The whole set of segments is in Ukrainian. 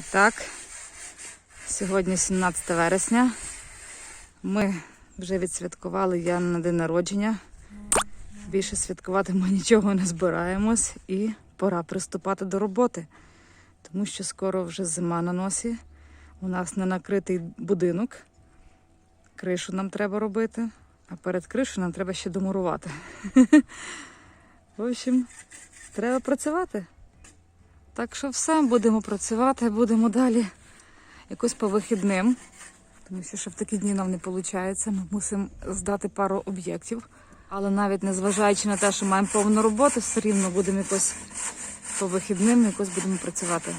І так, сьогодні 17 вересня. Ми вже відсвяткували я на день народження. Більше святкувати ми нічого не збираємось і пора приступати до роботи. Тому що скоро вже зима на носі. У нас не накритий будинок. Кришу нам треба робити, а перед кришою нам треба ще домурувати. В общем, треба працювати. Так що все, будемо працювати, будемо далі якось по вихідним. Тому що ще в такі дні нам не виходить. Ми мусимо здати пару об'єктів. Але навіть незважаючи на те, що маємо повну роботу, все рівно будемо якось по вихідним, якось будемо працювати.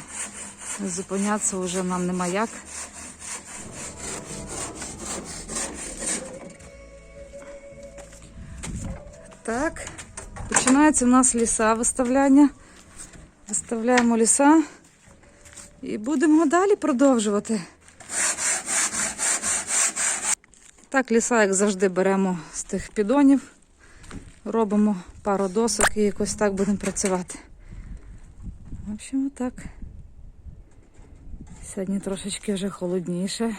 Зупинятися вже нам нема як. Так, починається у нас ліса виставляння. Виставляємо ліса і будемо далі продовжувати. Так, ліса, як завжди, беремо з тих підонів, робимо пару досок і якось так будемо працювати. В общем, так. Сьогодні трошечки вже холодніше.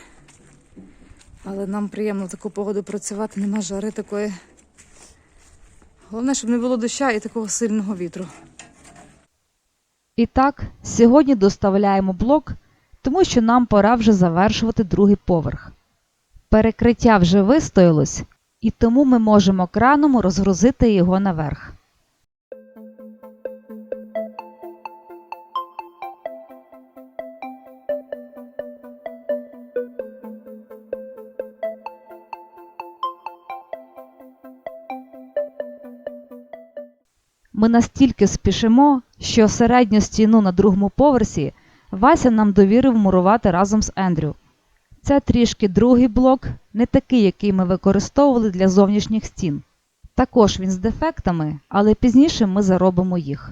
Але нам приємно в таку погоду працювати, нема жари такої. Головне, щоб не було доща і такого сильного вітру. І так, сьогодні доставляємо блок, тому що нам пора вже завершувати другий поверх. Перекриття вже вистоялось, і тому ми можемо краном розгрузити його наверх. Ми настільки спішимо, що середню стіну на другому поверсі Вася нам довірив мурувати разом з Ендрю. Це трішки другий блок, не такий, який ми використовували для зовнішніх стін. Також він з дефектами, але пізніше ми заробимо їх.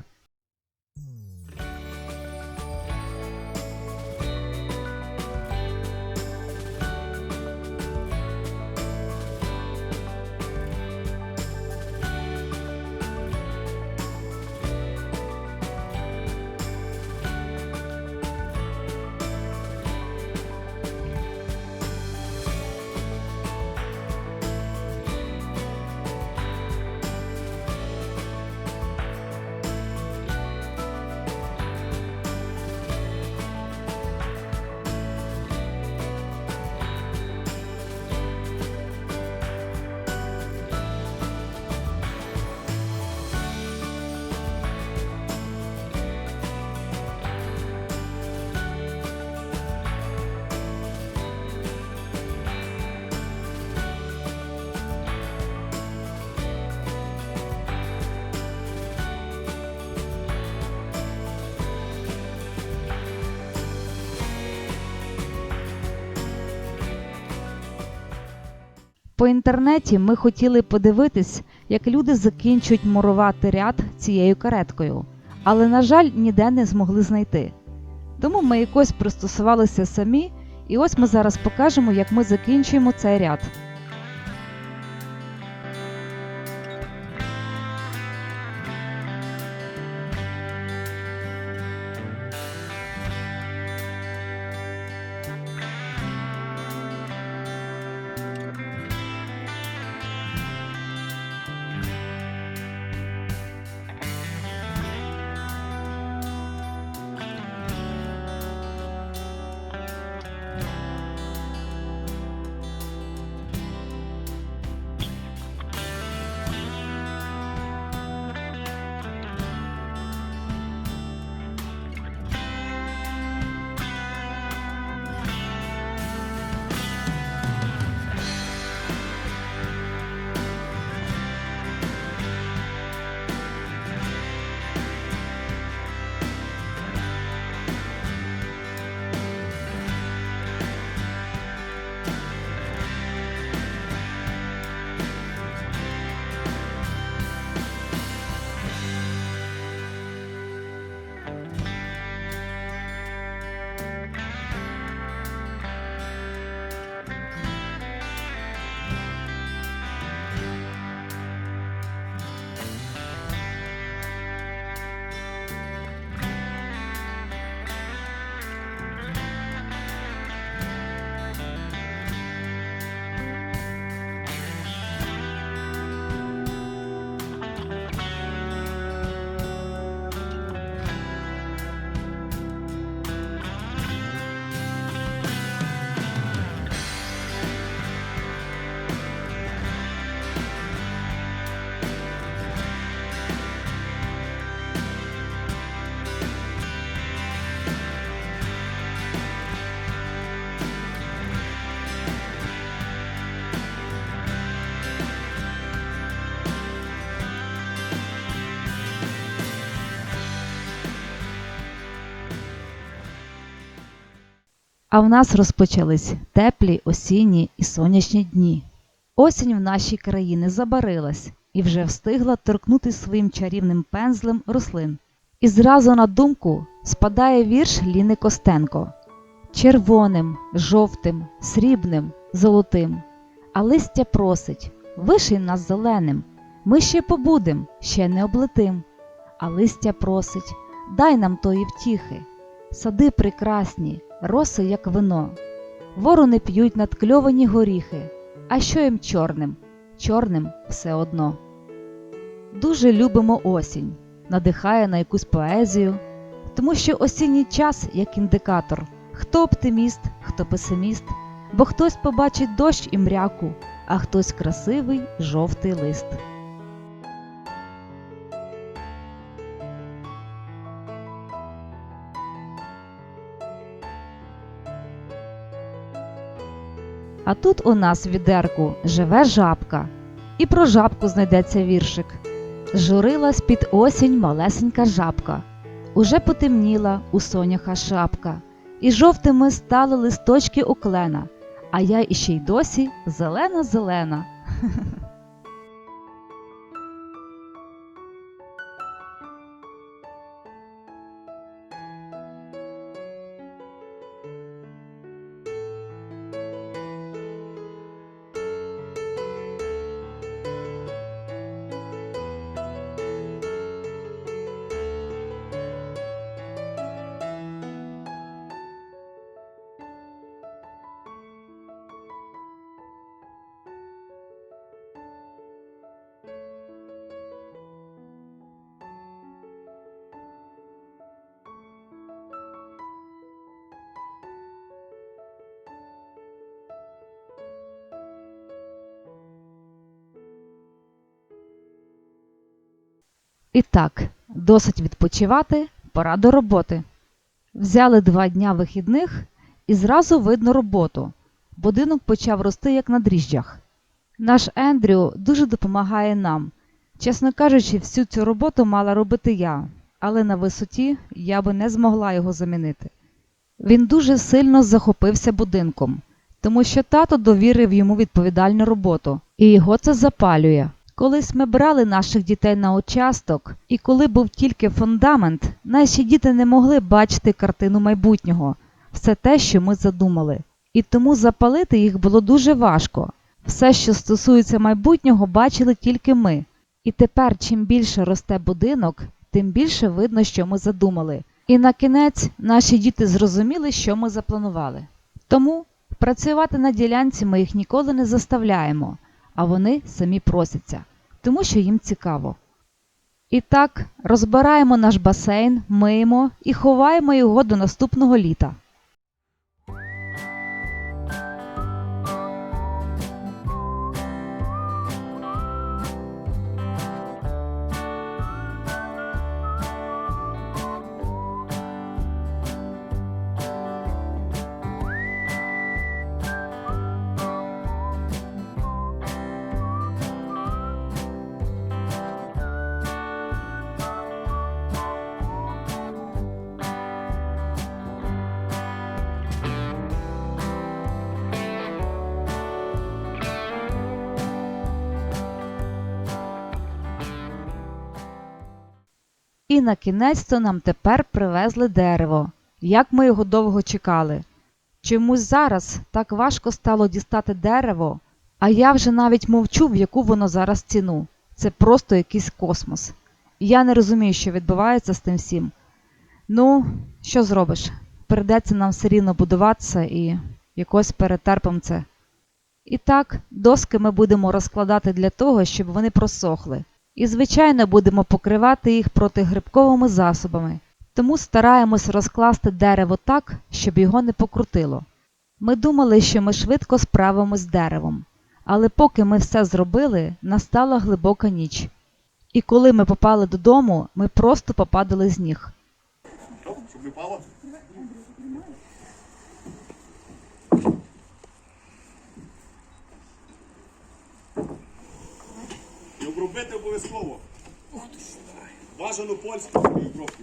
По інтернеті ми хотіли подивитись, як люди закінчують мурувати ряд цією кареткою, але, на жаль, ніде не змогли знайти. Тому ми якось пристосувалися самі, і ось ми зараз покажемо, як ми закінчуємо цей ряд. А в нас розпочались теплі осінні і сонячні дні. Осінь в нашій країні забарилась і вже встигла торкнути своїм чарівним пензлем рослин. І зразу на думку спадає вірш Ліни Костенко червоним, жовтим, срібним, золотим. А листя просить, виший нас зеленим. Ми ще побудем, ще не облетим. А листя просить, дай нам тої втіхи. Сади прекрасні, роси, як вино. Ворони п'ють надкльовані горіхи. А що їм чорним? Чорним все одно. Дуже любимо осінь, надихає на якусь поезію, тому що осінній час як індикатор. Хто оптиміст, хто песиміст, бо хтось побачить дощ і мряку, а хтось красивий жовтий лист. А тут у нас в відерку живе жабка, і про жабку знайдеться віршик. Журилась під осінь малесенька жабка, уже потемніла у соняха шапка, і жовтими стали листочки у клена, а я іще й досі зелена-зелена. І так, досить відпочивати, пора до роботи. Взяли два дня вихідних і зразу видно роботу. Будинок почав рости як на дріжджах. Наш Ендрю дуже допомагає нам. Чесно кажучи, всю цю роботу мала робити я, але на висоті я би не змогла його замінити. Він дуже сильно захопився будинком, тому що тато довірив йому відповідальну роботу, і його це запалює. Колись ми брали наших дітей на участок, і коли був тільки фундамент, наші діти не могли бачити картину майбутнього, все те, що ми задумали. І тому запалити їх було дуже важко. Все, що стосується майбутнього, бачили тільки ми. І тепер, чим більше росте будинок, тим більше видно, що ми задумали. І на кінець наші діти зрозуміли, що ми запланували. Тому працювати на ділянці ми їх ніколи не заставляємо, а вони самі просяться, тому що їм цікаво. І так, розбираємо наш басейн, миємо і ховаємо його до наступного літа. І на кінець-то нам тепер привезли дерево. Як ми його довго чекали. Чомусь зараз так важко стало дістати дерево, а я вже навіть мовчу, в яку воно зараз ціну. Це просто якийсь космос. Я не розумію, що відбувається з тим всім. Ну, що зробиш? Придеться нам все рівно будуватися і якось перетерпимо це. І так, доски ми будемо розкладати для того, щоб вони просохли. І, звичайно, будемо покривати їх протигрибковими засобами, тому стараємось розкласти дерево так, щоб його не покрутило. Ми думали, що ми швидко справимось з деревом, але поки ми все зробили, настала глибока ніч. І коли ми попали додому, ми просто попадали з ніг. Щоб не впало. Обробити обов'язково. Бажано польську обробку.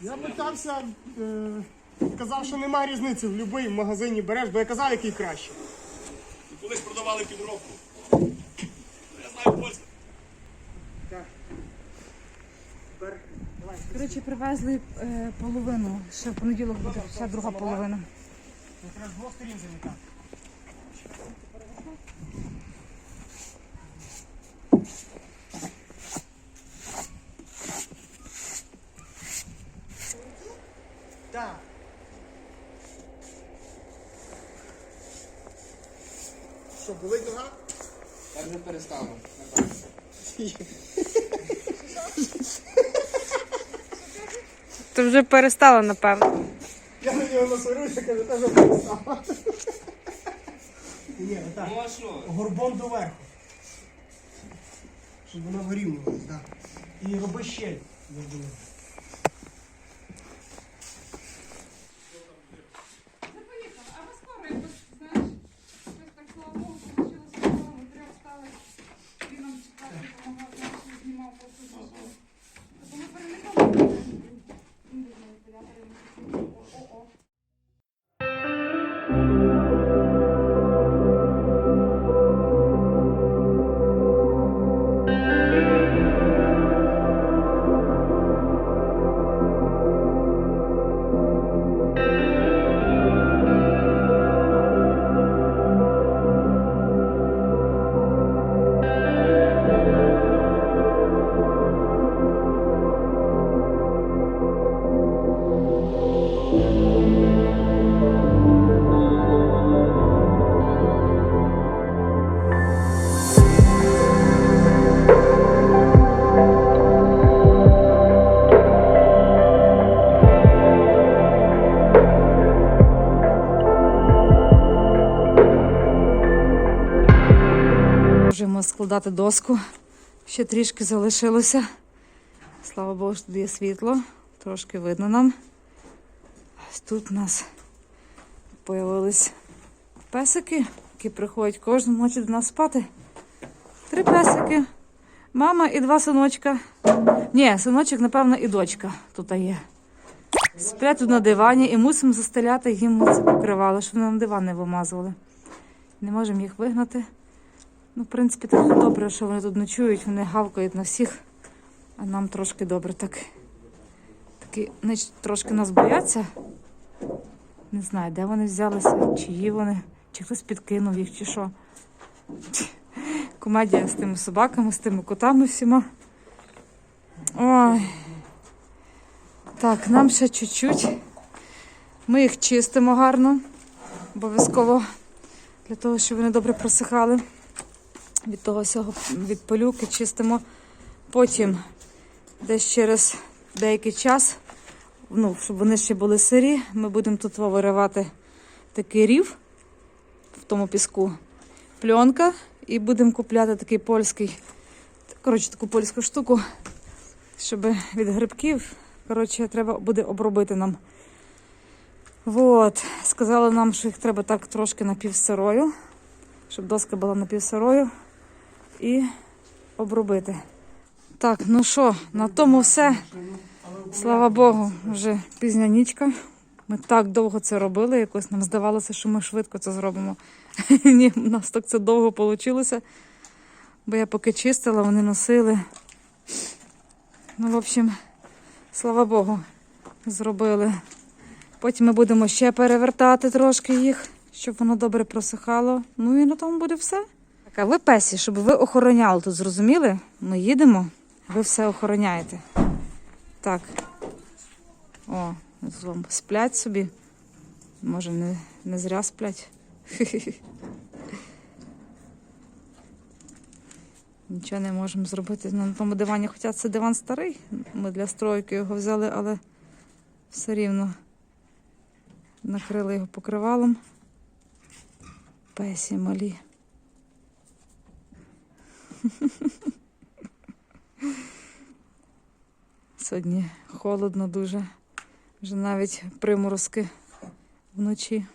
Я питався е, Казав, що немає різниці, в будь-який магазині береш, бо я казав, який краще. І колись продавали півроку. Я знаю польську. Так. Коротше, привезли е, половину. Ще в понеділок буде ще друга половина. Якраз двох сторін замітати. Так. Що, болить нога? Я вже перестав. Ти вже перестала, напевно. Я на нього насорюся, каже, теж перестав. Ні, отак. Ну а що? Горбом доверху. Щоб воно вирівнювалося, так. І роби щель. завжди. Можемо складати доску. Ще трішки залишилося. Слава Богу, що тут є світло. Трошки видно нам. Тут у нас появились песики, які приходять кожну ночі до нас спати. Три песики. Мама і два синочка. Ні, синочок, напевно, і дочка тут є. Сплять тут на дивані і мусимо застеляти їм це покривало, щоб нам диван не вимазували. Не можемо їх вигнати. Ну, в принципі, так добре, що вони тут ночують, вони гавкають на всіх, а нам трошки добре так. Такі, вони трошки нас бояться. Не знаю, де вони взялися, чиї вони, чи хтось підкинув їх, чи що. Комедія з тими собаками, з тими котами всіма. Ой. Так, нам ще чуть-чуть. Ми їх чистимо гарно, обов'язково для того, щоб вони добре просихали від того всього від пилюки чистимо. Потім десь через деякий час, ну, щоб вони ще були сирі, ми будемо тут виривати такий рів в тому піску, пленка, і будемо купляти такий польський, коротше, таку польську штуку, щоб від грибків, коротше, треба буде обробити нам. Вот. Сказали нам, що їх треба так трошки напівсирою, щоб доска була напівсирою і обробити. Так, ну що, на тому все. Слава Богу, вже пізня нічка. Ми так довго це робили, якось нам здавалося, що ми швидко це зробимо. Ні, у нас так це довго вийшло. Бо я поки чистила, вони носили. Ну, в общем, слава Богу, зробили. Потім ми будемо ще перевертати трошки їх, щоб воно добре просихало. Ну і на тому буде все. Так, а ви песі, щоб ви охороняли тут, зрозуміли? Ми їдемо, ви все охороняєте. Так. О, сплять собі. Може, не, не зря сплять. Нічого не можемо зробити на тому дивані. Хоча це диван старий. Ми для стройки його взяли, але все рівно накрили його покривалом. Песі малі. Сьогодні холодно дуже. Вже навіть приморозки вночі.